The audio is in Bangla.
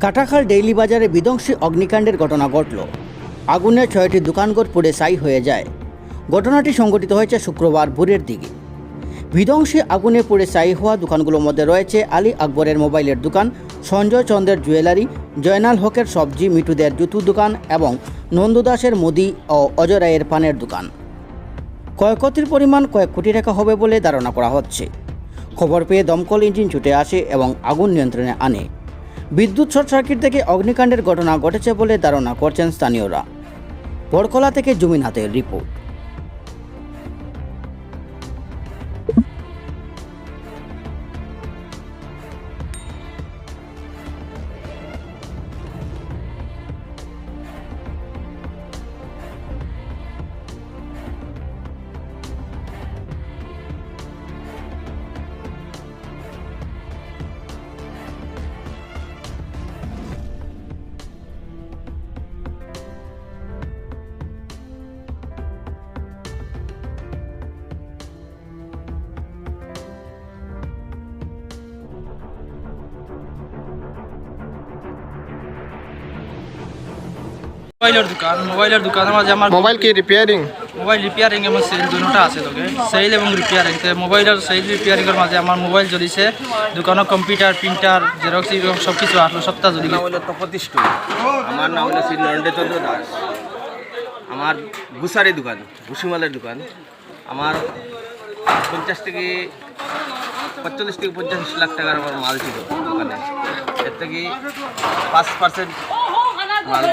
কাটাখাল ডেইলি বাজারে বিধ্বংসী অগ্নিকাণ্ডের ঘটনা ঘটল। আগুনে ছয়টি দোকানঘর পুড়ে ছাই হয়ে যায়। ঘটনাটি সংঘটিত হয়েছে শুক্রবার ভোরের দিকে। বিধ্বংসী আগুনে পুড়ে ছাই হওয়া দোকানগুলোর মধ্যে রয়েছে আলী আকবরের মোবাইলের দোকান, সঞ্জয় চন্দ্রের জুয়েলারি, জয়নাল হকের সবজি মিটুদের জুতুর দোকান এবং নন্দু দাসের মুদি ও অজয় রায়ের পানের দোকান। ক্ষয়ক্ষতির পরিমাণ কয়েক কোটি টাকা হবে বলে ধারণা করা হচ্ছে। খবর পেয়ে দমকল ইঞ্জিন ছুটে আসে এবং আগুন নিয়ন্ত্রণে আনে। বিদ্যুৎ শর্ট সার্কিট থেকে অগ্নিকাণ্ডের ঘটনা ঘটেছে বলে ধারণা করছেন স্থানীয়রা। বড়কলা থেকে জমিন রিপোর্ট। মোবাইলের দোকান মোবাইলের দোকানের মাঝে আমার মোবাইল কি রিপেয়ারিং মোবাইল রিপেয়ারিং এবং সেল দুটোটা আছে তোকে। সেল এবং রিপেয়ারিং তো মোবাইলের সেল রিপেয়ারিংয়ের মাঝে আমার মোবাইল জ্বলিছে। দোকানের কম্পিউটার প্রিন্টার জেরক্স এরকম সব কিছু আসলো সপ্তাহ জ্বলি নাম হলো তপতিষ্ঠ আমার নাম হলো শ্রী নরেন্দ্রচন্দ্র দাস। আমার ভুসারি দোকান ভুসিমালের দোকান। আমার পঞ্চাশ থেকে পঁয়তাল্লিশ থেকে পঞ্চাশ লাখ টাকার আমার মাল ছিল দোকানে। এর থেকে পাঁচ পার্সেন্ট মাল